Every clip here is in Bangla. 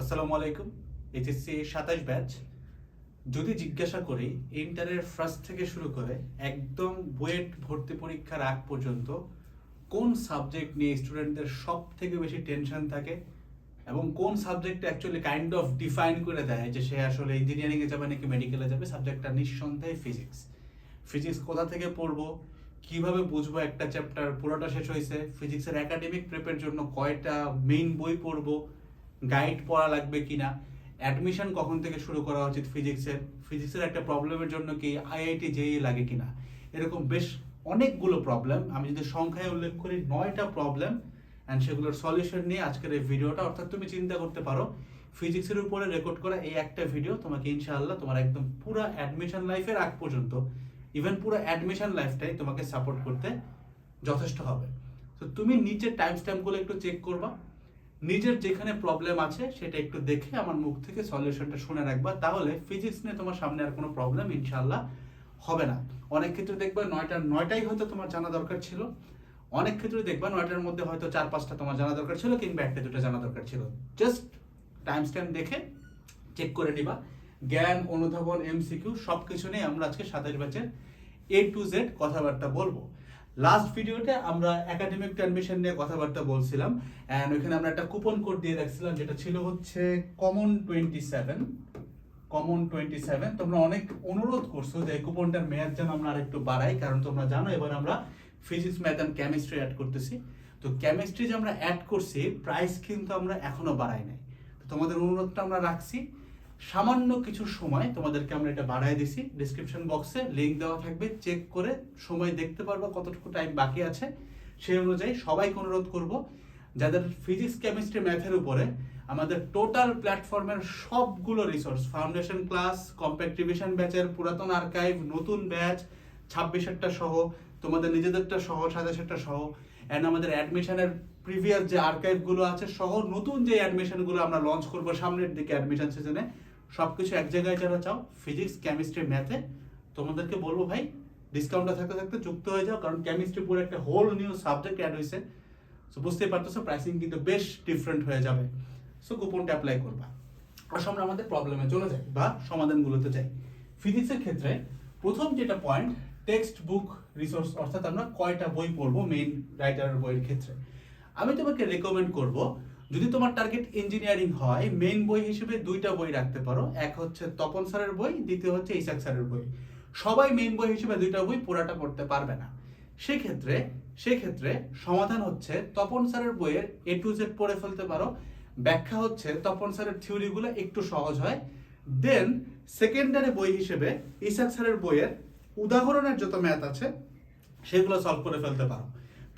আসসালামু আলাইকুম, এইচএসসি সাতাশ ব্যাচ। যদি জিজ্ঞাসা করি ইন্টারের ফার্স্ট থেকে শুরু করে একদম বুয়েট ভর্তি পরীক্ষার আগ পর্যন্ত কোন সাবজেক্ট নিয়ে স্টুডেন্টদের সব থেকে বেশি টেনশন থাকে এবং কোন subject actually kind of define করে দেয় যে সে আসলে ইঞ্জিনিয়ারিংয়ে যাবে নাকি মেডিকেলে যাবে সাবজেক্টটা নিঃসন্দেহে ফিজিক্স ফিজিক্স কোথা থেকে পড়ব, কীভাবে বুঝব একটা চ্যাপ্টার পুরোটা শেষ হয়েছে ফিজিক্সের একাডেমিক প্রেপের জন্য কয়টা মেইন বই পড়ব গাইড পড়া লাগবে কিনা? অ্যাডমিশন কখন থেকে শুরু করা উচিত ফিজিক্সের ফিজিক্সের একটা প্রবলেমের জন্য কি আইআইটি জেই লাগে কিনা? এরকম বেশ অনেকগুলো প্রবলেম আমি যদি সংখ্যায় উল্লেখ করি, নয়টা প্রবলেম অ্যান্ড সেগুলোর সলিউশন নিয়ে আজকের এই ভিডিওটা অর্থাৎ তুমি চিন্তা করতে পারো ফিজিক্সের উপরে রেকর্ড করা এই একটা ভিডিও তোমাকে ইনশাআল্লাহ তোমার একদম পুরো অ্যাডমিশন লাইফের আগ পর্যন্ত ইভেন পুরো অ্যাডমিশন লাইফটাই তোমাকে সাপোর্ট করতে যথেষ্ট হবে। তো তুমি নিচের টাইম স্ট্যাম্পগুলো একটু চেক করবা। নিজের যেখানে প্রবলেম আছে, সেটা একটু দেখে আমার মুখ থেকে সলিউশনটা শুনে রাখবা। তাহলে ফিজিক্স নিয়ে তোমার সামনে আর কোনো প্রবলেম ইনশাল্লাহ হবে না। অনেক ক্ষেত্রে দেখবা নয়টা নয়টাই হয়তো তোমার জানা দরকার ছিল। অনেক ক্ষেত্রে দেখবা নয়টার মধ্যে হয়তো চার, পাঁচটা তোমার জানা দরকার ছিল কিংবা একটা, দুটো জানা দরকার ছিল। জাস্ট টাইম স্ট্যাম্প দেখে চেক করে নিবা। জ্ঞান, অনুধাবন এমসিকিউ সব কিছু নিয়ে আমরা আজকে সাতাশ ব্যাচের এ টু জেড কথাবার্তা বলব। লাস্ট ভিডিওতে আমরা একাডেমিক অ্যাডমিশন নিয়ে কথাবার্তা বলছিলাম অ্যান্ড ওইখানে আমরা একটা কুপন কোড দিয়ে রাখছিলাম, যেটা ছিল হচ্ছে common twenty seven common twenty seven তোমরা অনেক অনুরোধ করছ যে কুপনটার মেয়াদ যেন আমরা আরেকটু বাড়াই, কারণ তোমরা জানো এবার আমরা physics math and chemistry add করতেছি। তো কেমিস্ট্রি যে আমরা অ্যাড করছি প্রাইস কিন্তু আমরা এখনও বাড়াই নাই। তোমাদের অনুরোধটা আমরা রাখছি। সামান্য কিছু সময় তোমাদেরকে আমরা এটা বাড়াই দিছি। ডিসক্রিপশন বক্সে লিঙ্ক দেওয়া থাকবে। চেক করে সময় দেখতে পারবা কতটুকু টাইম বাকি আছে। সেই অনুযায়ী সবাইকে অনুরোধ করব, যাদের ফিজিক্স কেমিস্ট্রি ম্যাথের উপরে আমাদের টোটাল প্ল্যাটফর্মের সবগুলো resource foundation class compact revision ব্যাচের পুরাতন আর্কাইভ নতুন ব্যাচ ছাব্বিশেরটা সহ, তোমাদের নিজেদেরটা সহ, সাতাশেরটা সহ অ্যান্ড আমাদের অ্যাডমিশনের প্রিভিয়াস যে আর্কাইভগুলো আছে সহ, নতুন যে অ্যাডমিশনগুলো আমরা লঞ্চ করব সামনের দিকে অ্যাডমিশন সিজনে সব কিছু এক জায়গায় যারা চাও ফিজিক্স কেমিস্ট্রি ম্যাথে তোমাদেরকে বলব ভাই ডিসকাউন্টটা থাকতে থাকতে যুক্ত হয়ে যাও, কারণ কেমিস্ট্রি পুরো একটা হোল নিউ সাবজেক্ট অ্যাড হয়েছে সো বুঝতেই পারতেছো প্রাইসিং কিন্তু বেশ ডিফারেন্ট হয়ে যাবে। সো কুপনটা অ্যাপ্লাই করবা। আসলে আমরা আমাদের প্রবলেমে চলে যাই বা সমাধানগুলোতে যাই। ফিজিক্সের ক্ষেত্রে প্রথম যেটা পয়েন্ট টেক্সট বুক রিসোর্স অর্থাৎ আমরা কয়টা বই পড়ব মেইন রাইটারের বইয়ের ক্ষেত্রে। আমি তোমাকে রেকমেন্ড করব যদি তোমার টার্গেট ইঞ্জিনিয়ারিং হয় মেইন বই হিসেবে দুইটা বই রাখতে পারো। এক হচ্ছে তপন স্যারের বই, দ্বিতীয় হচ্ছে ইসাক স্যারের বই। সবাই মেইন বই হিসেবে দুইটা বই পুরাটা পড়তে পারবে না। সেক্ষেত্রে সেক্ষেত্রে সমাধান হচ্ছে তপন স্যারের বইয়ের এ টু জেড পড়ে ফেলতে পারো। ব্যাখ্যা হচ্ছে তপন স্যারের থিওরিগুলো একটু সহজ হয়। দেন সেকেন্ডারি বই হিসেবে ইসাক স্যারের বইয়ের উদাহরণের যত ম্যাথ আছে, সেগুলো সলভ করে ফেলতে পারো।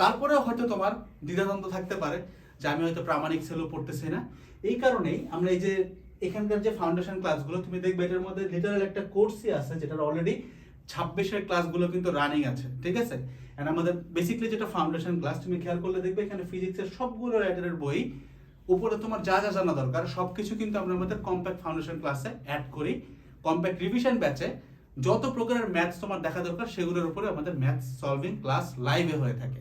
তারপরেও হয়তো তোমার দ্বিধাদ্বন্দ্ব থাকতে পারে। যে আমি হয়তো প্রামাণিক সেলও পড়তেছি না। এই কারণেই আমরা এই যে এখানকার যে ফাউন্ডেশন ক্লাসগুলো তুমি দেখবে এটার মধ্যে লিটারাল একটা কোর্সই আছে, যেটার অলরেডি ছাব্বিশের ক্লাসগুলো কিন্তু রানিং আছে, ঠিক আছে? এন্ড আমাদের বেসিক্যালি যেটা ফাউন্ডেশন ক্লাস তুমি খেয়াল করলে দেখবে এখানে ফিজিক্সের সবগুলো রাইটারের বই, উপরে তোমার যা যা জানা দরকার, সবকিছু কিন্তু আমরা আমাদের কম্প্যাক্ট ফাউন্ডেশন ক্লাসে অ্যাড করি। কম্প্যাক্ট রিভিশন ব্যাচে যত প্রকারের ম্যাথস তোমার দেখা দরকার, সেগুলোর উপরে আমাদের ম্যাথ সলভিং ক্লাস লাইভে হয়ে থাকে।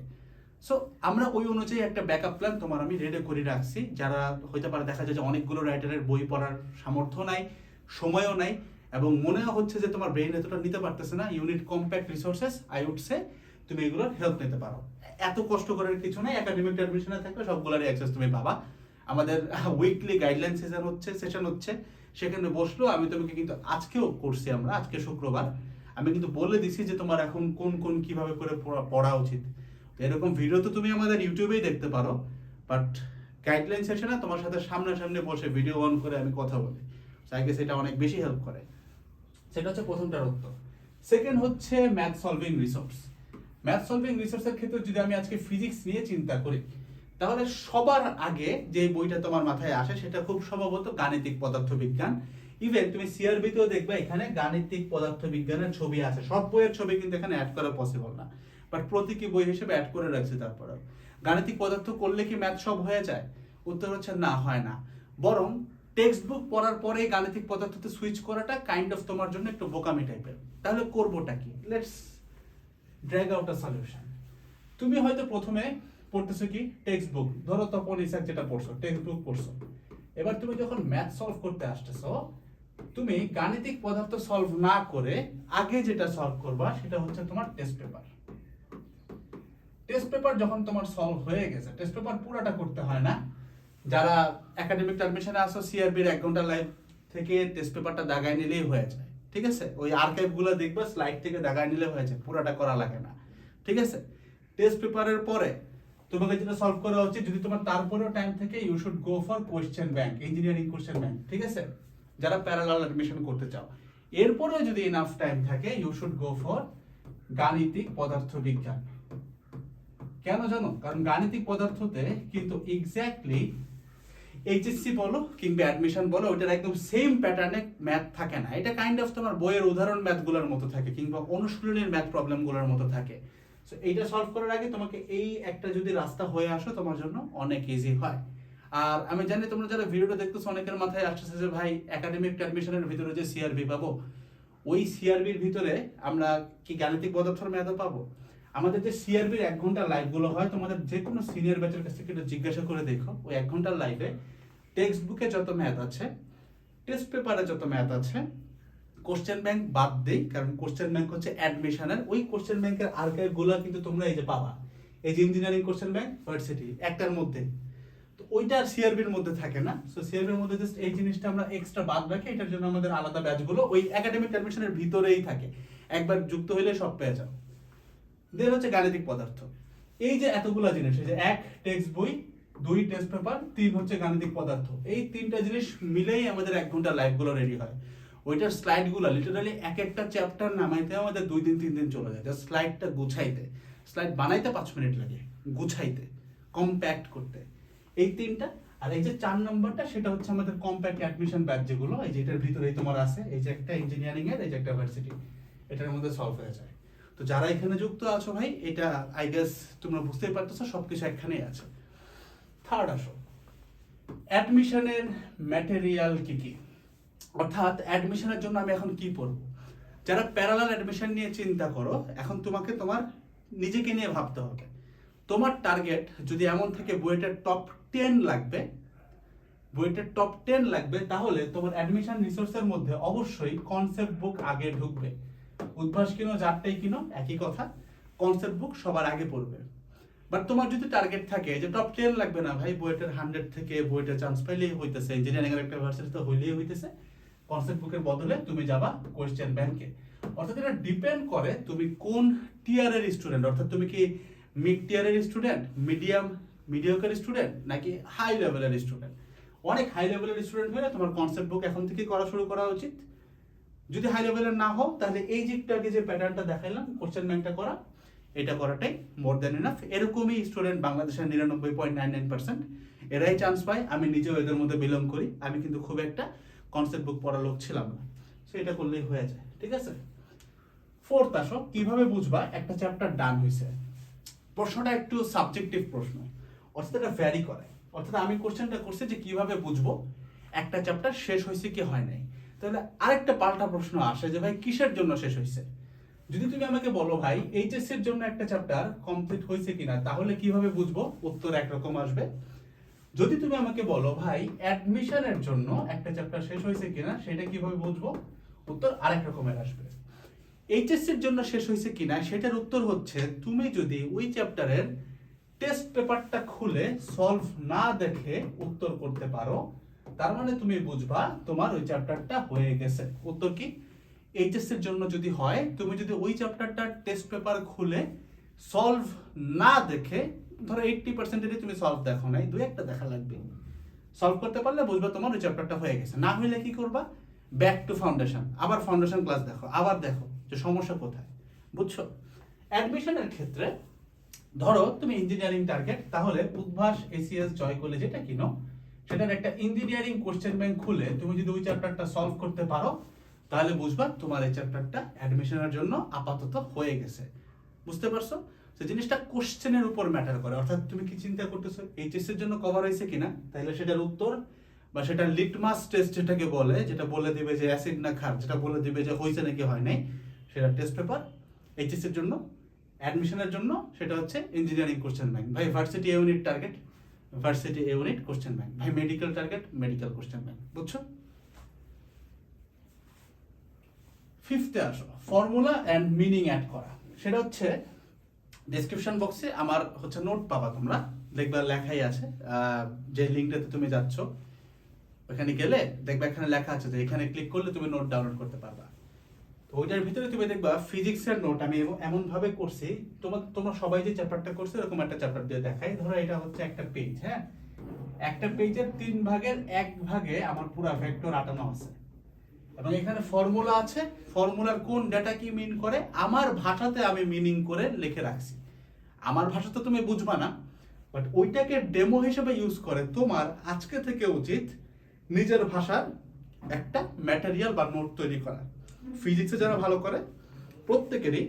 সো আমরা ওই অনুযায়ী একটা ব্যাকআপ প্ল্যান তোমার আমি রেডি করে রাখছি। যারা হইতে পারে দেখা যায় যে অনেকগুলো রাইটারের বই পড়ার সামর্থ্য নাই, সময়ও নাই, এবং মনেও হচ্ছে যে তোমার ব্রেন এতটা নিতে পারতেছে না unit compact resources I would say তুমি এগুলোর হেল্প নিতে পারো। এত কষ্ট করার কিছু নেই একাডেমিক অ্যাডমিশনে থাকবে সবগুলোরই অ্যাক্সেস তুমি পাবা। আমাদের উইকলি গাইডলাইন সেশন হচ্ছে সেশন হচ্ছে, সেখানে বসল, আমি তোমাকে কিন্তু আজকেও করছি আমরা, আজকে শুক্রবার। আমি কিন্তু বলে দিছি যে তোমার এখন কোন কোন কীভাবে করে পড়া- উচিত। এরকম ভিডিও তো তুমি আমাদের ইউটিউবেই দেখতে পারো বাট গাইডলাইন সেশনে তোমার সাথে সামনাসামনি বসে ভিডিও অন করে আমি কথা বলি। আই গেস এটা অনেক বেশি হেল্প করে। সেটা হচ্ছে প্রথমটার উত্তর। সেকেন্ড হচ্ছে math solving resource math solving রিসোর্সের ক্ষেত্রে যদি আমি আজকে ফিজিক্স নিয়ে চিন্তা করি তাহলে সবার আগে যে বইটা তোমার মাথায় আসে সেটা খুব সম্ভবত গাণিতিক পদার্থবিজ্ঞান। ইভেন তুমি সিআরবিতেও দেখবে এখানে গাণিতিক পদার্থবিজ্ঞানের ছবি আছে। সব বইয়ের ছবি কিন্তু এখানে অ্যাড করা পসিবল না। বাট প্রতীকী বই হিসেবে অ্যাড করে রাখছি তারপরেও। গাণিতিক পদার্থ করলে কি ম্যাথ সব হয়ে যায়? উত্তর হচ্ছে না, হয় না। বরং টেক্সট বুক পড়ার পরে গাণিতিক পদার্থতে সুইচ করাটা কাইন্ড অফ তোমার জন্য একটু বোকামি টাইপের তাহলে করবোটা কি? Let's drag out a solution তুমি হয়তো প্রথমে পড়তেছো কি টেক্সট বুক ধরো তপন ইসাক যেটা পড়ছো টেক্সট বুক পড়ছো। এবার তুমি যখন ম্যাথ সলভ করতে আসতেছো, তুমি গাণিতিক পদার্থ সলভ না করে আগে যেটা সলভ করবা সেটা হচ্ছে তোমার টেস্ট পেপার টেস্ট পেপার যখন তোমার সলভ হয়ে গেছে টেস্ট পেপার পুরাটা করতে হয় না। যারা একাডেমিক অ্যাডমিশনে আসো সিআরবির এক ঘণ্টা লাইভ থেকে টেস্ট পেপারটা দাগায় নিলেই হয়ে যায়, ঠিক আছে? ওই আর্কাইভগুলো দেখবে স্লাইড থেকে দাগায় নিলে হয়ে যায়, পুরাটা করা লাগে না, ঠিক আছে? টেস্ট পেপারের পরে তোমাকে যেটা সলভ করা উচিত, যদি তোমার তারপরেও টাইম থেকে you should go for question bank engineering question bank ঠিক আছে? যারা প্যারালাল অ্যাডমিশন করতে চাও। এরপরেও যদি ইনাফ টাইম থাকে ইউ শুড গো ফর গাণিতিক পদার্থ বিজ্ঞান কেন জানো? কারণ গাণিতিক পদার্থতে কিন্তু এক্স্যাক্টলি এইচএসসি বলো কিংবা অ্যাডমিশন বলো ওটার একদম সেম প্যাটার্নে ম্যাথ থাকে না। এটা কাইন্ড অফ তোমার বইয়ের উদাহরণ ম্যাথগুলোর মতো থাকে, কিংবা অনুশীলনের ম্যাথ প্রবলেমগুলোর মতো থাকে। সো এইটা সলভ করার আগে তোমাকে এই একটা যদি রাস্তা হয়ে আসো তোমার জন্য অনেক ইজি হয়। আর আমি জানি তোমরা যারা ভিডিওটা দেখতেছো, অনেকের মাথায় আসতেছে যে, ভাই একাডেমিক অ্যাডমিশনের ভিতরে যে সিআরবি পাবো? ওই সিআরবির ভিতরে আমরা কি গাণিতিক পদার্থের ম্যাথও পাবো? আমাদের যে সিআরবির এক ঘণ্টা লাইভগুলো হয়, তোমাদের যে কোনো সিনিয়র ব্যাচের কাছ থেকে জিজ্ঞাসা করে দেখো। ওই এক ঘণ্টার লাইভে টেক্সট বুকে যত ম্যাথ আছে টেস্ট পেপারে যত ম্যাথ আছে কোশ্চেন ব্যাংক বাদ দেই, কারণ কোশ্চেন ব্যাংক হচ্ছে অ্যাডমিশনের ওই কোশ্চেন ব্যাংকের আর্কাইভগুলো কিন্তু তোমরা এই যে পাবা। এই যে ইঞ্জিনিয়ারিং কোশ্চেন ব্যাংক ভার্সিটি একটার মধ্যে। তো ওইটা আর সিআরবির মধ্যে থাকে না। সো সিআরবির মধ্যে জাস্ট এই জিনিসটা আমরা এক্সট্রা বাদ রাখি, এটার জন্য আমাদের আলাদা ব্যাচগুলো ওই একাডেমিক অ্যাডমিশনের ভিতরেই থাকে। একবার যুক্ত হইলে সব পেয়ে যাও। দেন হচ্ছে গাণিতিক পদার্থ। এই যে এতগুলা জিনিস, এই যে এক টেক্সট বই, দুই টেস্ট পেপার, তিন হচ্ছে গাণিতিক পদার্থ। এই তিনটা জিনিস মিলেই আমাদের এক ঘণ্টা লাইভগুলো রেডি হয়। ওইটার স্লাইডগুলো লিটারালি এক একটা চ্যাপ্টার নামাইতে আমাদের দুই দিন, তিন দিন চলে যায়। স্লাইডটা গুছাইতে। স্লাইড বানাইতে পাঁচ মিনিট লাগে, গুছাইতে কম্প্যাক্ট করতে। এই তিনটা, আর এই যে চার নম্বরটা, সেটা হচ্ছে আমাদের কম্প্যাক্ট অ্যাডমিশন ব্যাচ যেগুলো, এই যে এটার ভিতরেই তোমার আছে। এই যে একটা ইঞ্জিনিয়ারিং এর, এই যে একটা ভার্সিটি এটার মধ্যে সলভ হয়ে যায়। তো যারা এখানে যুক্ত আছো ভাই, এটা আই গেস তোমরা বুঝতেই পারতেছো, সবকিছু একখানেই আছে। থার্ড আসো অ্যাডমিশনের ম্যাটেরিয়াল কি কি? অর্থাৎ অ্যাডমিশনের জন্য আমি এখন কি পড়ব? যারা প্যারালাল অ্যাডমিশন নিয়ে চিন্তা করো, এখন তোমাকে তোমার নিজেকে নিয়ে ভাবতে হবে। তোমার টার্গেট যদি এমন থাকে বইটার টপ টেন লাগবে বইটার টপ টেন লাগবে, তাহলে তোমার অ্যাডমিশন রিসোর্সের মধ্যে অবশ্যই কনসেপ্ট বুক আগে ঢুকবে। উদ্ভাস কিনো যারটাই কিনো, একই কথা কনসেপ্ট বুক সবার আগে পড়বে। বাট তোমার যদি টার্গেট থাকে, যে টপ টেন লাগবে না, ভাই বইটার হান্ড্রেড থেকে বইটা চান্স পাইলেই হইতেছে ইঞ্জিনিয়ারিং একটা ভার্সিটি তো হইলেই হইতেছে। কনসেপ্ট বুকের বদলে তুমি যাবা কোয়েশ্চেন ব্যাংকে অর্থাৎ এটা ডিপেন্ড করে তুমি কোন টিয়ারের স্টুডেন্ট অর্থাৎ তুমি কি মিড টিয়ারের স্টুডেন্ট মিডিয়াম মিডিয়াকার স্টুডেন্ট নাকি হাই লেভেলের স্টুডেন্ট অনেক হাই লেভেলের স্টুডেন্ট হলে তোমার কনসেপ্ট বুক এখন থেকে করা শুরু করা উচিত। যদি হাই লেভেলের না হও, তাহলে এই যে যে প্যাটার্নটা দেখাইলাম কোশ্চেন ব্যাংকটা করা, এটা করাটাই মোর দেন এনাফ এরকমই স্টুডেন্ট বাংলাদেশের নিরানব্বই পয়েন্ট নাইন নাইন পার্সেন্ট এরাই চান্স পায়। আমি নিজেও এদের মধ্যে বিলং করি। আমি কিন্তু খুব একটা কনসেপ্ট বুক পড়া লোক ছিলাম না। সো এটা করলেই হয়ে যায়। ঠিক আছে? ফোর্থ আসো, কীভাবে বুঝবা? একটা চ্যাপ্টার ডান হয়েছে। প্রশ্নটা একটু সাবজেক্টিভ প্রশ্ন। অর্থাৎ এটা ভ্যারি করে। অর্থাৎ আমি কোশ্চেনটা করছি যে কীভাবে বুঝব? একটা চ্যাপ্টার শেষ হয়েছে কি হয় নাই? তাহলে আরেকটা পাল্টা প্রশ্ন আসে যে, ভাই, কিসের জন্য শেষ হয়েছে যদি তুমি আমাকে বলো, ভাই এইচএস এর জন্য একটা চ্যাপ্টার কমপ্লিট হয়েছে কিনা, তাহলে কীভাবে বুঝব? উত্তর একরকম আসবে। যদি তুমি আমাকে বলো, ভাই অ্যাডমিশনের জন্য একটা চ্যাপ্টার শেষ হয়েছে কিনা, সেটা কীভাবে বুঝব? উত্তর আরেক রকমের আসবে। এইচএসসি এর জন্য শেষ হয়েছে কিনা, সেটার উত্তর হচ্ছে, তুমি যদি ওই চ্যাপ্টারের টেস্ট পেপারটা খুলে সলভ না দেখে উত্তর করতে পারো তার মানে তুমি বুঝবা তোমার ওই চ্যাপ্টারটা হয়ে গেছে। উত্তর কি? এইচএস এর জন্য যদি হয়, তুমি যদি ওই চ্যাপ্টারটা টেস্ট পেপার খুলে সলভ না দেখে, ধরো এইটটি পার্সেন্টেরই তুমি সলভ দেখো নাই, দুই একটা দেখা লাগবে। সলভ করতে পারলে বুঝবা তোমার ওই চ্যাপ্টারটা হয়ে গেছে। না হইলে কি করবা? ব্যাক টু ফাউন্ডেশন আবার ফাউন্ডেশন ক্লাস দেখো, আবার দেখো যে সমস্যা কোথায়। বুঝছ? অ্যাডমিশনের ক্ষেত্রে, ধরো তুমি ইঞ্জিনিয়ারিং টার্গেট তাহলে উদ্ভাস এসিএস জয় কলেজ যেটা কিনো? সেটার একটা ইঞ্জিনিয়ারিং কোশ্চেন ব্যাংক খুলে তুমি যদি ওই চ্যাপ্টারটা সলভ করতে পারো, তাহলে বুঝবা তোমার এই চ্যাপ্টারটা অ্যাডমিশনের জন্য আপাতত হয়ে গেছে। বুঝতে পারছ? তো জিনিসটা কোশ্চেনের উপর ম্যাটার করে। অর্থাৎ তুমি কি চিন্তা করতেছো এইচএস এর জন্য কভার হয়েছে কিনা? তাহলে সেটার উত্তর বা সেটা লিটমাস টেস্ট যেটাকে বলে, যেটা বলে দিবে যে অ্যাসিড না খার যেটা বলে দিবে যে হয়েছে নাকি হয় নাই সেটা টেস্ট পেপার এইচএস এর জন্য অ্যাডমিশনের জন্য, সেটা হচ্ছে ইঞ্জিনিয়ারিং কোশ্চেন ব্যাংক ভাই varsity unit target varsity unit question bank ভাই medical target medical question bank বুঝছ? ফিফথে আসো। ফর্মুলা অ্যান্ড মিনিং অ্যাড করা। সেটা হচ্ছে ডেসক্রিপশন বক্সে আমার হচ্ছে নোট পাবা তোমরা। দেখবা লেখাই আছে। যে লিঙ্কটাতে তুমি যাচ্ছ, ওখানে গেলে দেখবা এখানে লেখা আছে যে এখানে ক্লিক করলে তুমি নোট ডাউনলোড করতে পারবা। ওইটার ভিতরে তুমি দেখবা ফিজিক্সের নোট আমি এম- এমন ভাবে করছি তোমার তোমরা সবাই যে চ্যাপ্টারটা করছে এরকম একটা চ্যাপ্টার দিয়ে দেখাই। ধরো এটা হচ্ছে একটা পেজ হ্যাঁ? একটা পেজের তিন ভাগের এক ভাগে আমার পুরো ভেক্টর আটানো আছে। এবং এখানে ফর্মুলা আছে ফর্মুলার কোন ডেটা কি মিন করে, আমার ভাষাতে আমি মিনিং করে লিখে রাখছি। আমার ভাষা তো তুমি বুঝবা না বাট ওইটাকে ডেমো হিসেবে ইউজ করে তোমার আজকে থেকে উচিত নিজের ভাষার একটা ম্যাটেরিয়াল বা নোট তৈরি করা ফিজিক্সে যারা ভালো করে প্রত্যেকেরই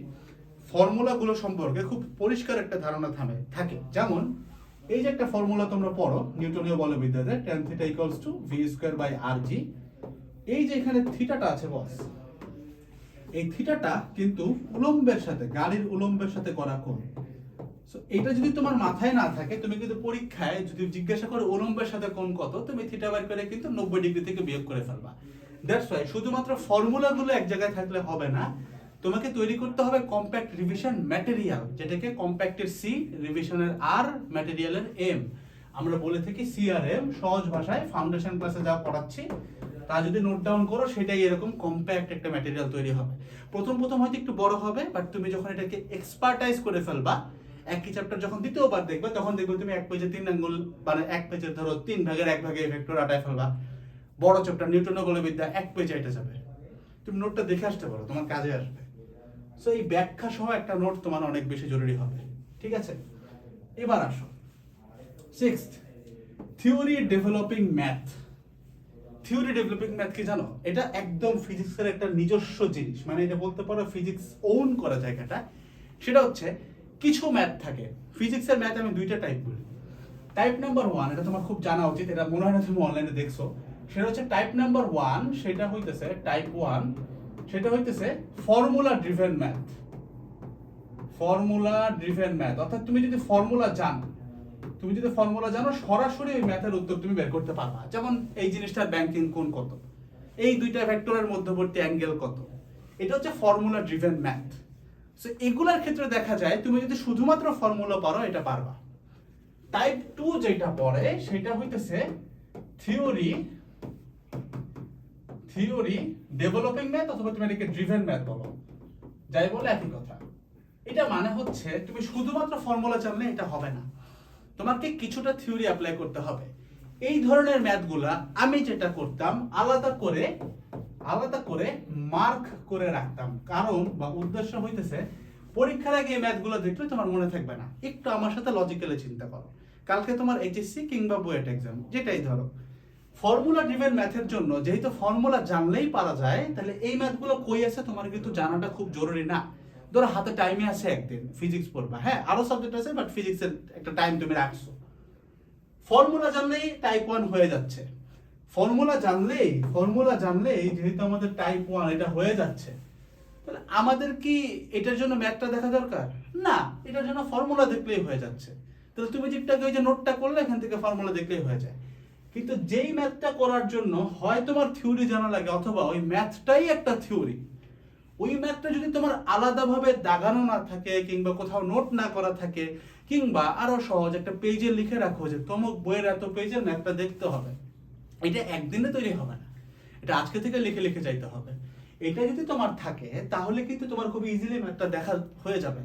ফর্মুলাগুলো সম্পর্কে খুব পরিষ্কার একটা ধারণা থাকে। যেমন এই যে একটা ফর্মুলা তোমরা পড়ো নিউটনীয় বলবিদ্যাতে tan theta equals to V square by R G এই যে এখানে থিটাটা আছে বস এই থিটাটা কিন্তু উলম্বের সাথে গাড়ির উলম্বের সাথে করা কোণ। So, এটা যদি তোমার মাথায় না থাকে তুমি কিন্তু পরীক্ষায় যদি জিজ্ঞাসা করো উলম্বের সাথে কোণ কত তুমি থিটা বার করে কিন্তু নব্বই ডিগ্রি থেকে বিয়োগ করে ফেলবা। দ্যাটস ওয়াই শুধুমাত্র ফর্মুলাগুলো এক জায়গায় থাকলে হবে না। তোমাকে তৈরি করতে হবে কম্প্যাক্ট রিভিশন ম্যাটেরিয়াল যেটাকে কম্প্যাক্টের সি রিভিশনের আর ম্যাটেরিয়ালের এম আমরা বলে থাকি সিআরএম সহজ ভাষায় ফাউন্ডেশন ক্লাসে যা পড়াচ্ছি, তা যদি নোট ডাউন করো, সেটাই এরকম কম্প্যাক্ট একটা ম্যাটেরিয়াল তৈরি হবে। প্রথম প্রথম হয়তো একটু বড় হবে বাট তুমি যখন এটাকে এক্সপার্টাইজ করে ফেলবা, একই চ্যাপ্টার যখন দ্বিতীয়বার দেখবে, তখন দেখবে তুমি এক পেজে তিন আঙ্গুল মানে এক পেজে ধরো তিন ভাগের এক ভাগে ভেক্টর আটায় ফেলবা। বড় চ্যাপ্টার নিউটন বিদ্যা এক পেজে এটা যাবে। তুমি নোটটা দেখে আসতে পারো, তোমার কাজে আসবে। সো এই ব্যাখ্যা সহ একটা নোট তোমার অনেক বেশি জরুরি হবে, ঠিক আছে? এবার আসো। Six theory developing math theory developing math কি জানো? এটা একদম ফিজিক্সের একটা নিজস্ব জিনিস মানে এটা বলতে পারো ফিজিক্স ওন করা জায়গাটা। সেটা হচ্ছে, কিছু ম্যাথ থাকে। ফিজিক্সের ম্যাথ আমি দুইটা টাইপ বলি। টাইপ নাম্বার ওয়ান এটা তোমার খুব জানা উচিত, এটা মনে হয় না তুমি অনলাইনে দেখছ। সেটা হচ্ছে টাইপ নাম্বার ওয়ান সেটা হইতেছে টাইপ ওয়ান সেটা হইতেছে formula driven math formula driven math অর্থাৎ তুমি যদি ফর্মুলা জানো, তুমি যদি ফর্মুলা জানো, সরাসরি ওই ম্যাথের উত্তর তুমি বের করতে পারবা। যেমন এই জিনিসটার ব্যাংকিং কোণ কত? এই দুইটা ভেক্টরের মধ্যবর্তী অ্যাঙ্গেল কত? এটা হচ্ছে ফর্মুলা ড্রিভেন ম্যাথ সো এগুলার ক্ষেত্রে দেখা যায়, তুমি যদি শুধুমাত্র ফর্মুলা পারো, এটা পারবা। টাইপ টু যেটা পড়ে, সেটা হইতেছে থিওরি থিওরি ডেভেলপিং ম্যাথ অথবা তুমি এটাকে ড্রিভেন ম্যাথ বলো। যাই বলে, একই কথা। এটা মানে হচ্ছে তুমি শুধুমাত্র ফর্মুলা জানলে এটা হবে না। তোমাকে কিছুটা থিওরি অ্যাপ্লাই করতে হবে। এই ধরনের ম্যাথগুলা আমি যেটা করতাম, আলাদা করে আলাদা করে মার্ক করে রাখতাম। কারণ বা উদ্দেশ্য হইতেছে, পরীক্ষার আগে এই ম্যাথগুলো দেখলে তোমার মনে থাকবে না। একটু আমার সাথে লজিক্যালি চিন্তা করো। কালকে তোমার এইচএসসি কিংবা বুয়েট এক্সাম যেটাই ধরো। ফর্মুলা ড্রিভেন ম্যাথের জন্য যেহেতু ফর্মুলা জানলেই পারা যায়, তাহলে এই ম্যাথগুলো কই আছে তোমার কিন্তু জানাটা খুব জরুরি না। ধরো হাতে টাইমে আছে একদিন ফিজিক্স পড়বা হ্যাঁ আরও সাবজেক্ট আছে বাট ফিজিক্সের একটা টাইম তুমি রাখছো। ফর্মুলা জানলেই টাইপ ওয়ান হয়ে যাচ্ছে। ফর্মুলা জানলেই ফর্মুলা জানলেই যেহেতু আমাদের টাইপ ওয়ান এটা হয়ে যাচ্ছে, তাহলে আমাদের কি এটার জন্য ম্যাথটা দেখা দরকার? না, এটার জন্য ফর্মুলা দেখলেই হয়ে যাচ্ছে। তাহলে তুমি যেটাকে ওই যে নোটটা করলে, এখান থেকে ফর্মুলা দেখলেই হয়ে যায়। কিন্তু যেই ম্যাথটা করার জন্য হয় তোমার থিওরি জানা লাগে, অথবা ওই ম্যাথটাই একটা থিওরি ওই ম্যাথটা যদি তোমার আলাদাভাবে দাগানো না থাকে, কিংবা কোথাও নোট না করা থাকে, কিংবা আরও সহজ একটা পেজে লিখে রাখো যে তমক বইয়ের এত পেজের ম্যাথটা দেখতে হবে। এটা একদিনে তৈরি হবে না। এটা আজকে থেকে লিখে লিখে যাইতে হবে। এটা যদি তোমার থাকে, তাহলে কিন্তু তোমার খুব ইজিলি ম্যাথটা দেখা হয়ে যাবে।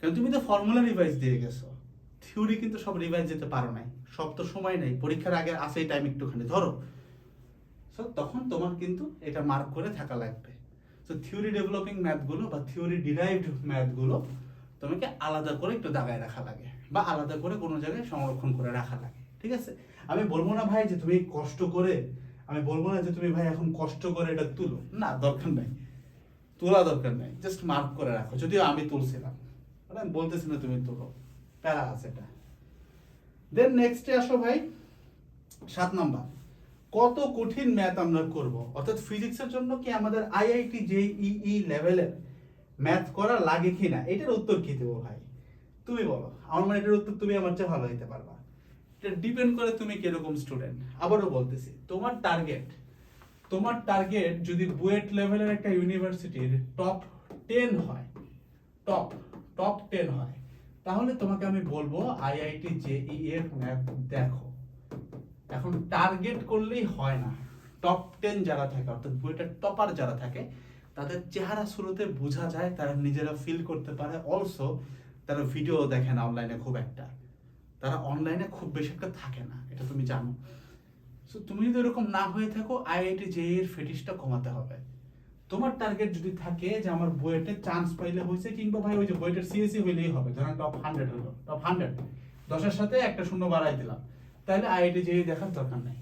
কারণ তুমি তো ফর্মুলা রিভাইজ দিয়ে গেছো। থিওরি কিন্তু সব রিভাইজ যেতে পারো নাই। সব তো সময় নেই। পরীক্ষার আগে আসে টাইম একটুখানি, ধরো। সো তখন তোমার কিন্তু এটা মার্ক করে থাকা লাগবে। সো থিওরি ডেভেলপিং ম্যাথগুলো বা থিওরি ডিরাইভড ম্যাথগুলো তোমাকে আলাদা করে একটু দাগায় রাখা লাগে বা আলাদা করে কোনো জায়গায় সংরক্ষণ করে রাখা লাগে। ঠিক আছে? আমি বলব না ভাই যে তুমি কষ্ট করে, আমি বলব না যে তুমি ভাই এখন কষ্ট করে এটা তুলো। না, দরকার নাই। তোলা দরকার নাই। জাস্ট মার্ক করে রাখো। যদিও আমি তুলছিলাম। মানে আমি বলতেছি না তুমি তুলো। প্যারা আছে এটা। দেন নেক্সটে আসো ভাই, সাত নাম্বার। কত কঠিন ম্যাথ আমরা করব? অর্থাৎ ফিজিক্সের জন্য কি আমাদের আইআইটি জেইই লেভেলের ম্যাথ করা লাগে কি না এটার উত্তর কি দেবো ভাই? তুমি বলো। আমার মানে এটার উত্তর তুমি আমার চেয়ে ভালো দিতে পারবা। এটা ডিপেন্ড করে তুমি কীরকম স্টুডেন্ট আবারও বলতেছি, তোমার টার্গেট তোমার টার্গেট যদি বুয়েট লেভেলের একটা ইউনিভার্সিটির টপ টেন হয় টপ টপ টেন হয় তাহলে তোমাকে আমি বলব আইআইটি জেই এর ম্যাথ দেখো। এখন টার্গেট করলেই হয় না। টপ টেন যারা থাকে, অর্থাৎ বইটার টপার যারা থাকে, তাদের চেহারা শুরুতে বোঝা যায়, তারা নিজেরা ফিল করতে পারে। অলসো তারা ভিডিও দেখে না অনলাইনে খুব একটা। তারা অনলাইনে খুব বেশি একটা থাকে না, এটা তুমি জানো। সো তুমি যদি এরকম না হয়ে থাকো আইআইটি জে এর ফেটিসটা কমাতে হবে। তোমার টার্গেট যদি থাকে যে আমার বইয়েতে চান্স পাইলে হয়েছে কিংবা ভাই ওই যে বইটার সিএসি হইলেই হবে, ধরেন টপ হান্ড্রেড হলো টপ হান্ড্রেড দশের সাথে একটা শূন্য বাড়াই দিলাম। তাহলে আইআইটি জে দেখার দরকার নাই।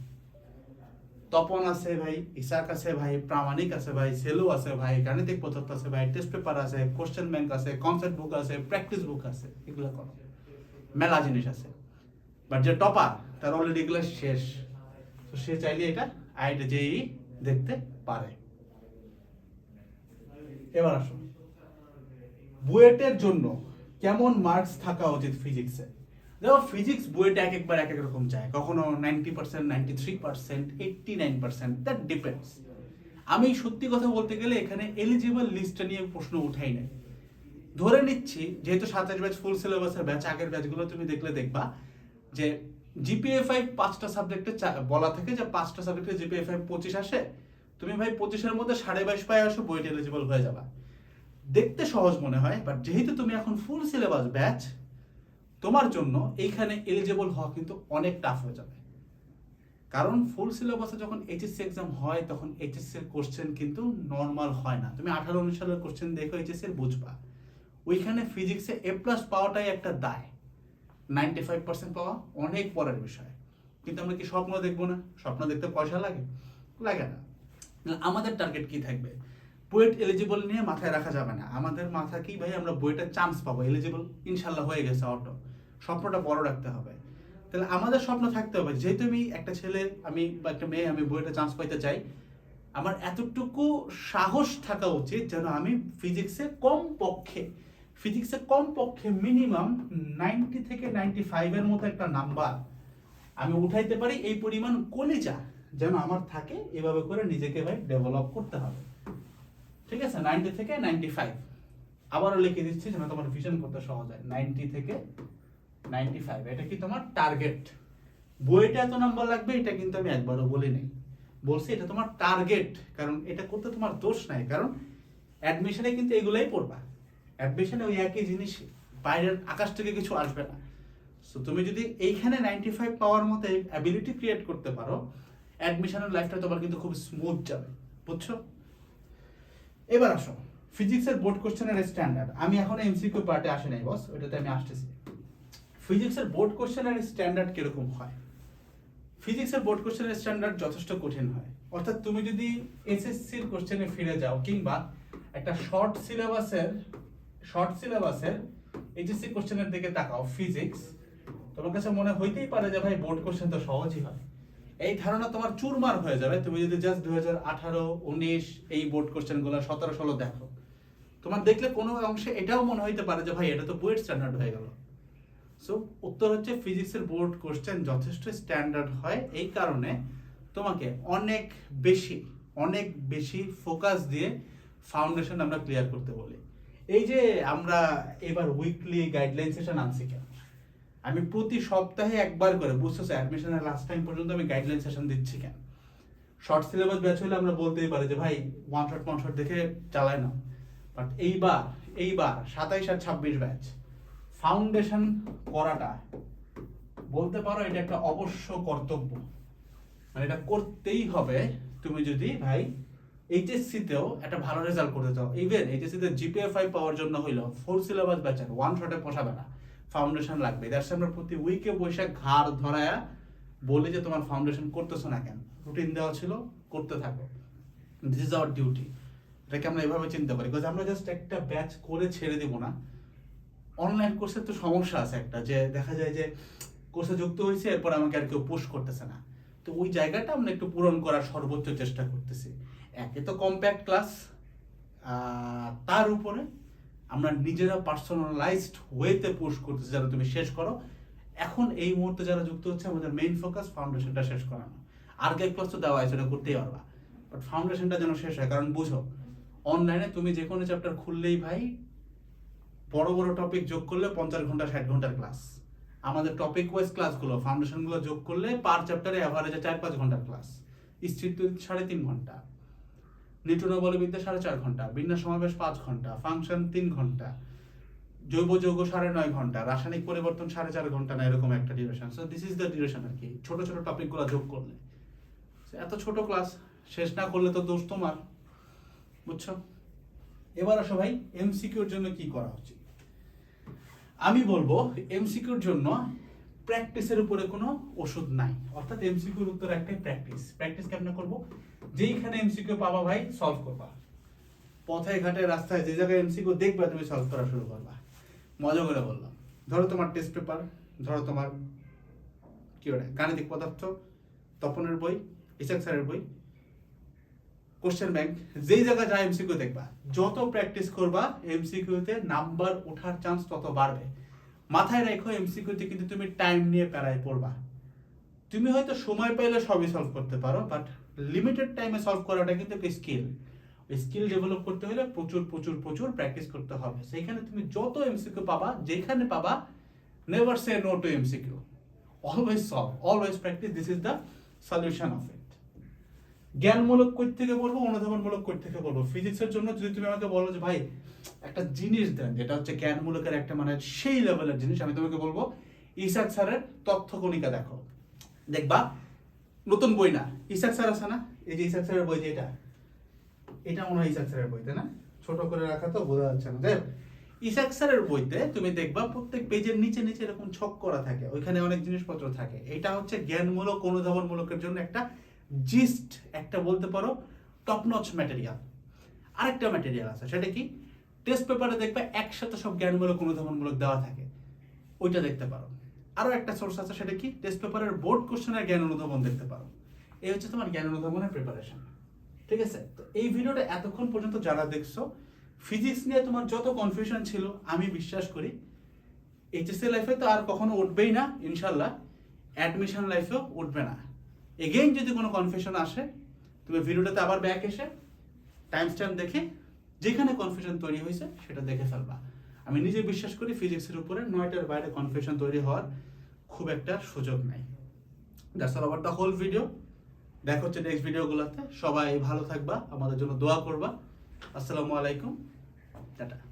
তপন আছে ভাই ইসাক আছে ভাই প্রামাণিক আছে ভাই সেলো আছে ভাই গাণিতিক পদ্ধতি আছে ভাই টেস্ট পেপার আছে কোশ্চেন ব্যাংক আছে কনসেপ্ট বুক আছে প্র্যাকটিস বুক আছে, এগুলো করো। মেলা জিনিস আছে। বাট যে টপার তার অলরেডি এগুলো শেষ। তো সে চাইলে এটা আইটা যেই দেখতে পারে। এবার আসুন বুয়েটের জন্য কেমন মার্কস থাকা উচিত ফিজিক্সে দেখো ফিজিক্স বুয়েটে এক একবার এক এক রকম যায় কখনো ninety percent ninety three percent eighty nine percent that depends আমি সত্যি কথা বলতে গেলে এখানে এলিজিবল লিস্টটা নিয়ে প্রশ্ন উঠাই নাই। ধরে নিচ্ছি, যেহেতু সাতাশ ব্যাচ ফুল সিলেবাসের ব্যাচ আগের ব্যাচগুলো তুমি দেখলে দেখবা, যে জিপিএ ফাইভ পাঁচটা সাবজেক্টে বলা থাকে যে পাঁচটা সাবজেক্টে জিপিএ ফাইভ পঁচিশ আসে তুমি ভাই পঁচিশের মধ্যে সাড়ে বাইশ পায়ে আসো বইটা এলিজিবল হয়ে যাবা। দেখতে সহজ মনে হয় বাট যেহেতু তুমি এখন ফুল সিলেবাস ব্যাচ তোমার জন্য এইখানে এলিজিবল হওয়া কিন্তু অনেক টাফ হয়ে যাবে। কারণ ফুল সিলেবাসে যখন এইচএসসি এক্সাম হয়, তখন এইচএসসি এর কোশ্চেন কিন্তু নর্মাল হয় না। তুমি আঠারো উনিশ সালের কোশ্চেন দেখো এইচএসসি এর বুঝবা। ওইখানে ফিজিক্সে এ প্লাস পাওয়াটাই একটা দায়। নাইনটি ফাইভ পার্সেন্ট পাওয়া অনেক পরের বিষয়। কিন্তু আমরা কি স্বপ্ন দেখব না? স্বপ্ন দেখতে পয়সা লাগে? লাগে না। আমাদের টার্গেট কি থাকবে? বুয়েট এলিজিবল নিয়ে মাথায় রাখা যাবে না। আমাদের মাথা কি ভাই? আমরা বুয়েটের চান্স পাবো এলিজিবল ইনশাল্লাহ হয়ে গেছে অটো স্বপ্নটা বড় রাখতে হবে। তাহলে আমাদের স্বপ্ন থাকতে হবে, যেহেতু আমি একটা ছেলে, আমি বা একটা মেয়ে, আমি বুয়েটে চান্স পাইতে চাই, আমার এতটুকু সাহস থাকা উচিত যেন আমি ফিজিক্সে কম পক্ষে ফিজিক্সে কম পক্ষে মিনিমাম নাইনটি থেকে নাইনটি ফাইভের মতো একটা নাম্বার আমি উঠাইতে পারি, এই পরিমাণ কলিজা। যেন আমার থাকে, এভাবে করে নিজেকে ভাই ডেভেলপ করতে হবে। ঠিক আছে? নাইনটি থেকে নাইনটি ফাইভ আবারও লিখে দিচ্ছি যেন তোমার ভিশন করতে সহজ হয়। নাইনটি থেকে নাইনটি ফাইভ এটা কি তোমার টার্গেট বইটা এত নম্বর লাগবে? এটা কিন্তু আমি একবারও বলি নাই বলছি এটা তোমার টার্গেট কারণ এটা করতে তোমার দোষ নাই। কারণ অ্যাডমিশনে কিন্তু এগুলাই পড়বা। অ্যাডমিশনে ওই একই জিনিস, বাইরের আকাশ থেকে কিছু আসবে না। সো তুমি যদি এইখানে নাইনটি ফাইভ পাওয়ার মতো অ্যাবিলিটি ক্রিয়েট করতে পারো অ্যাডমিশনের লাইফটা তোমার কিন্তু খুব স্মুথ যাবে, বুঝছ? এবার আসো ফিজিক্সের বোর্ড কোশ্চেনের স্ট্যান্ডার্ড আমি এখন এমসিকিউ পার্টে আসি নাই বস ওইটাতে আমি আসতেছি। ফিজিক্সের বোর্ড কোশ্চেনের স্ট্যান্ডার্ড কীরকম হয়? ফিজিক্সের বোর্ড কোশ্চেনের স্ট্যান্ডার্ড যথেষ্ট কঠিন হয়। অর্থাৎ তুমি যদি এসএসসির কোশ্চেনে ফিরে যাও, কিংবা একটা শর্ট সিলেবাসের শর্ট সিলেবাসের এইচএসসি কোশ্চেনের দিকে তাকাও ফিজিক্স তোমার কাছে মনে হইতেই পারে যে, ভাই বোর্ড কোশ্চেন তো সহজই হয়। এই ধারণা তোমার চুরমার হয়ে যাবে। তুমি যদি জাস্ট দুই হাজার আঠারো, উনিশ এই বোর্ড কোশ্চেনগুলো সতেরো, ষোলো দেখো। তোমার দেখলে কোনো অংশে এটাও মনে হইতে পারে যে, ভাই, এটা তো বুয়েট স্ট্যান্ডার্ড হয়ে গেল। সো উত্তর হচ্ছে ফিজিক্সের বোর্ড কোশ্চেন যথেষ্ট স্ট্যান্ডার্ড হয়। এই কারণে তোমাকে অনেক বেশি অনেক বেশি ফোকাস দিয়ে ফাউন্ডেশন আমরা ক্লিয়ার করতে বলি। এই যে আমরা এবার উইকলি গাইডলাইন সেশন আনছি কেন? আমি প্রতি সপ্তাহে একবার করে বুঝতেছো অ্যাডমিশনের লাস্ট টাইম পর্যন্ত আমি গাইডলাইন সেশন দিচ্ছি কেন? শর্ট সিলেবাস ব্যাচ হলে আমরা বলতেই পারি যে, ভাই ওয়ান শট ওয়ান শট দেখে চালায় না বাট এইবার এইবার সাতাইশ আর ছাব্বিশ ব্যাচ ফাউন্ডেশন করাটা, বলতে পারো এটা একটা অবশ্য কর্তব্য। মানে এটা করতেই হবে, তুমি যদি, ভাই এইচএসসি তেও একটা ভালো রেজাল্ট করতে চাও। ইভেন এইচএসসি তে জিপিএ ফাইভ পাওয়ার জন্য হইল ফুল সিলেবাস ব্যাচের ওয়ান শটে পোষাবে না। ফাউন্ডেশন লাগবে। দ্যাটস আমরা প্রতি উইকে বসে ঘাড় ধরায়া বলি যে, তোমার ফাউন্ডেশন করতেছো না কেন? রুটিন দেওয়া ছিল, করতে থাকো। দিস ইজ আওয়ার ডিউটি এটাকে আমরা এভাবে চিন্তা করি। বিকজ আমরা জাস্ট একটা ব্যাচ করে ছেড়ে দিব না। অনলাইন কোর্সের তো সমস্যা আছে একটা, যে দেখা যায় যে কোর্সে যুক্ত হয়েছে, এরপর আমাকে আর কেউ পোস্ট করতেছে না। তো ওই জায়গাটা আমরা একটু পূরণ করার সর্বোচ্চ চেষ্টা করতেছি। একে তো কম্প্যাক্ট ক্লাস তার উপরে আমরা নিজেরা পার্সোনালাইজড ওয়েতে পোস্ট করতেছি যারা তুমি শেষ করো। এখন এই মুহূর্তে যারা যুক্ত হচ্ছে, আমাদের মেইন ফোকাস ফাউন্ডেশনটা শেষ করানো। আর কে ক্লাস তো দেওয়া আছে, ওটা করতেই পারবা। বাট ফাউন্ডেশনটা যেন শেষ হয়, কারণ বুঝো অনলাইনে তুমি যে কোনো চ্যাপ্টার খুললেই ভাই, বড় বড় টপিক যোগ করলে পঞ্চাশ ঘণ্টা, ষাট ঘণ্টার ক্লাস আমাদের টপিক ওয়াইজ ক্লাসগুলো ফাউন্ডেশনগুলো যোগ করলে পার চ্যাপ্টারে অ্যাভারেজে চার পাঁচ ঘণ্টার ক্লাস স্থির সাড়ে তিন ঘণ্টা। নিউটন বলবিদ্যা সাড়ে চার ঘণ্টা বিন্যাস সমাবেশ পাঁচ ঘণ্টা, ফাংশন তিন ঘণ্টা জৈব যৌগ সাড়ে নয় ঘণ্টা, রাসায়নিক পরিবর্তন সাড়ে চার ঘণ্টা না, এরকম একটা duration so this is the duration আর কি। ছোট ছোট টপিকগুলো যোগ করলে। এত ছোট ক্লাস শেষ না করলে তো দোষ তোমার, বুঝছ? এবার আসো ভাই এমসিকিউর জন্য কি করা উচিত? আমি বলব এমসিকিউর জন্য প্র্যাকটিসের উপরে কোনো ওষুধ নাই। অর্থাৎ এমসিকিউর উত্তর একটাই প্র্যাকটিস। প্র্যাকটিস কেমনে করব? যেইখানে এমসিকিউ পাবা ভাই সলভ করবা। পথে ঘাটে রাস্তায় যে জায়গায় এমসিকিউ দেখবা, তুমি সলভ করা শুরু করবা। মজা করে বললাম। ধরো তোমার টেস্ট পেপার ধরো তোমার কি ওটা গাণিতিক পদার্থ, তপনের বই, ইসাক স্যারের বই কোশ্চেন ব্যাংক যেই জায়গায় যা এমসিকিউ দেখবা। যত প্র্যাকটিস করবা, এমসিকিউতে নাম্বার ওঠার চান্স তত বাড়বে। মাথায় রেখো এমসিকিউতে কিন্তু তুমি টাইম নিয়ে প্যারায় পড়বা। তুমি হয়তো সময় পাইলে সবই সলভ করতে পারো বাট লিমিটেড টাইমে সলভ করাটা কিন্তু একটা স্কিল স্কিল ডেভেলপ করতে হলে প্রচুর প্রচুর প্রচুর প্র্যাকটিস করতে হবে। সেইখানে তুমি যত এমসিকিউ পাবা, যেখানে পাবা never say no to MCQ always solve always practice this is the solution of it জ্ঞানমূলক কই থেকে বলব, অনুধাবনমূলক কই থেকে পড়ব ফিজিক্সের জন্য যদি তুমি আমাকে বলো যে, ভাই, একটা জিনিস দেন, যেটা হচ্ছে জ্ঞানমূলকের একটা মানে সেই লেভেলের জিনিস, আমি তোমাকে বলব, ইসাক স্যারের তথ্য কণিকা দেখো। দেখবা, নতুন বই না। ইসাক স্যার আছে না? এই যে ইসাক স্যারের বই যেটা এটা মনে হয় ইসাক স্যারের বই, তাই না? ছোট করে রাখা তো, বোঝা যাচ্ছে না। যাই ইসাক স্যারের বইতে তুমি দেখবা, প্রত্যেক পেজের নিচে নিচে এরকম ছক করা থাকে, ওইখানে অনেক জিনিসপত্র থাকে। এটা হচ্ছে জ্ঞানমূলক, অনুধাবনমূলকের জন্য একটা জিস্ট একটা বলতে পারো টপ নচ ম্যাটেরিয়াল আরেকটা ম্যাটেরিয়াল আছে, সেটা কি? টেস্ট পেপারে দেখবে একসাথে সব জ্ঞানমূলক, অনুধাবনমূলক দেওয়া থাকে। ওইটা দেখতে পারো। আরও একটা সোর্স আছে, সেটা কি? টেস্ট পেপারের বোর্ড কোশ্চেনের জ্ঞান অনুধাবন দেখতে পারো। এই হচ্ছে তোমার জ্ঞান অনুধাবনের প্রিপারেশন ঠিক আছে? তো এই ভিডিওটা এতক্ষণ পর্যন্ত যারা দেখছ ফিজিক্স নিয়ে তোমার যত কনফিউশন ছিল, আমি বিশ্বাস করি এইচএসসি লাইফে তো আর কখনো উঠবেই না, ইনশাল্লাহ। অ্যাডমিশন লাইফেও উঠবে না। এগেইন যদি কোনো কনফিউশন আসে তুমি ভিডিওটাতে আবার ব্যাক এসে টাইম স্ট্যাম্প দেখে যেখানে কনফিউশন তৈরি হয়েছে, সেটা দেখে ফেলবা। আমি নিজে বিশ্বাস করি ফিজিক্সের উপরে নয়টার বাইরে কনফিউশন তৈরি হওয়ার খুব একটা সুযোগ নাই। দ্যাটস অল আবার দ্য হোল ভিডিও দেখা হচ্ছে নেক্সট ভিডিওগুলোতে সবাই ভালো থাকবা, আমাদের জন্য দোয়া করবা। আসসালামু আলাইকুম। টাটা।